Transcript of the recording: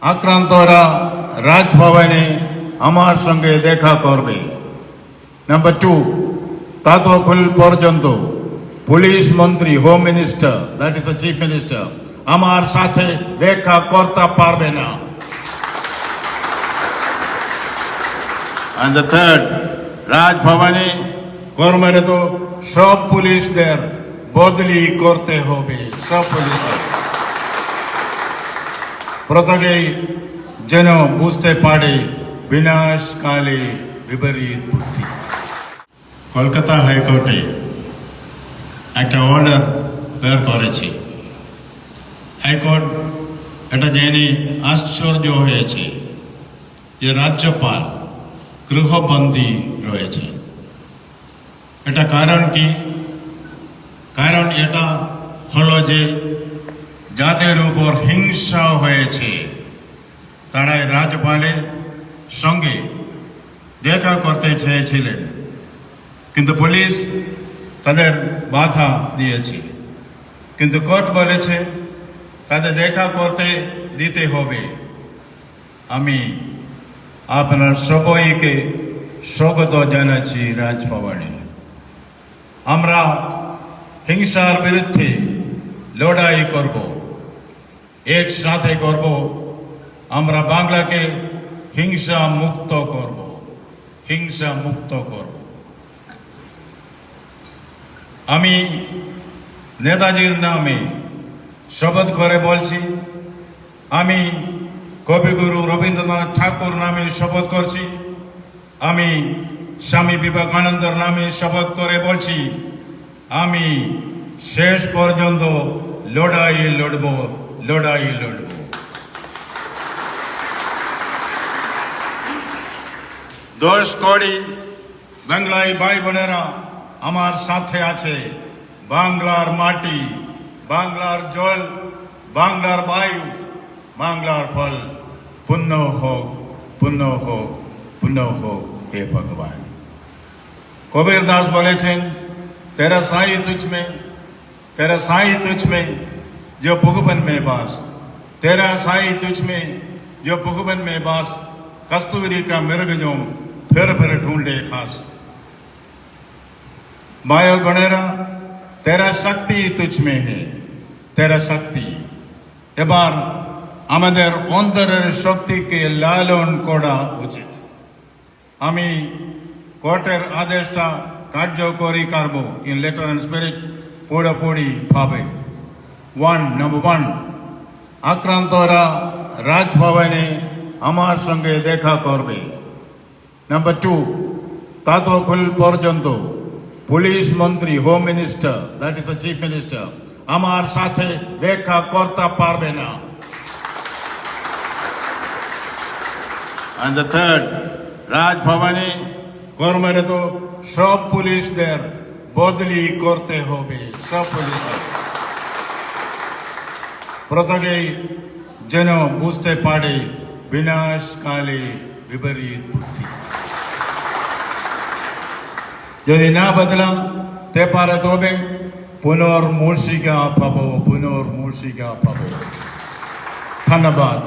আক্রান্তরা রাজভবনে আমার সঙ্গে দেখা করবে। নাম্বার টু ততক্ষণ পর্যন্ত পুলিশ মন্ত্রী home minister that is the chief minister আমার সাথে দেখা করতে পারবে না। And the third, রাজভবনে কর্মরত সব পুলিশদের বদলি করতে হবে। সব পুলিশদের। প্রত্যেকেই যেন বুঝতে পারে বিনাশকালে বিপরীত বুদ্ধি। কলকাতা হাইকোর্টে একটা অর্ডার বের করেছে। হাইকোর্ট এটা জেনে আশ্চর্য হয়েছে যে রাজ্যপাল গৃহবন্দী রয়েছে। এটা কারণ কি? কারণ এটা হলো যে যাদের উপর হিংসা হয়েছে, তারাই রাজপালের সঙ্গে দেখা করতে চেয়েছিলেন। কিন্তু পুলিশ তাদের বাধা দিয়েছে। কিন্তু কোর্ট বলেছে, তাদের দেখা করতে দিতে হবে। আমি আপনার সবাইকে স্বাগত জানাচ্ছি রাজভবনে। আমরা হিংসার বিরুদ্ধে লড়াই করব। একসাথে করব, আমরা বাংলাকে হিংসা মুক্ত করব, হিংসা মুক্ত করব। আমি নেতাজির নামে শপথ করে বলছি, আমি কবিগুরু রবীন্দ্রনাথ ঠাকুর নামে শপথ করছি, আমি স্বামী বিবেকানন্দর নামে শপথ করে বলছি, আমি শেষ পর্যন্ত লড়াই লড়ব। लड़ाई लड़ो દોષ કોડી બંગલાઈ ભાઈ બનેરા અમાર સાથે આછે બાંગ્લાર માટી બાંગ્લાર જલ બાંગ્લાર વાયુ બાંગ્લાર ફલ પુનઃ હોક પુનઃ હોક પુનઃ હોક હે ભગવાન કબીરદાસ બોલે છે તેરા સાઈ તુજ મેં તેરા સાઈ તુજ મેં जो पुगबन में बास तेरा साई तुझ में जो पुगबन में बास कस्तूरी का मिर्ग जो फिर फिर ढूंढे खास मायो गणेरा तेरा शक्ति तुझ में है तेरा শক্তি এবার আমাদের অন্তরের শক্তিকে লালন করা উচিত আমি কোর্টের আদেশটা কার্যকরী করব ইন লেটার অ্যান্ড স্পিরিট পুরোপুরি ভাবে ওয়ান নম্বর ওয়ান আক্রান্তরা রাজভবনে আমার সঙ্গে দেখা করবে নাম্বার টু ততক্ষণ পর্যন্ত পুলিশ মন্ত্রী home minister that is the chief minister আমার সাথে দেখা করতে পারবে না And the third, রাজভবনে কর্মরত সব পুলিশদের বদলি করতে হবে সব পুলিশদের প্রত্যেকেই যেন বুঝতে পারে বিনাশকালে বিপরীত বুদ্ধি যদি না বদলাতে পারে তবে পুনর্মূর্ষিকা পাবো পুনর্মূর্ষিকা পাবো ধন্যবাদ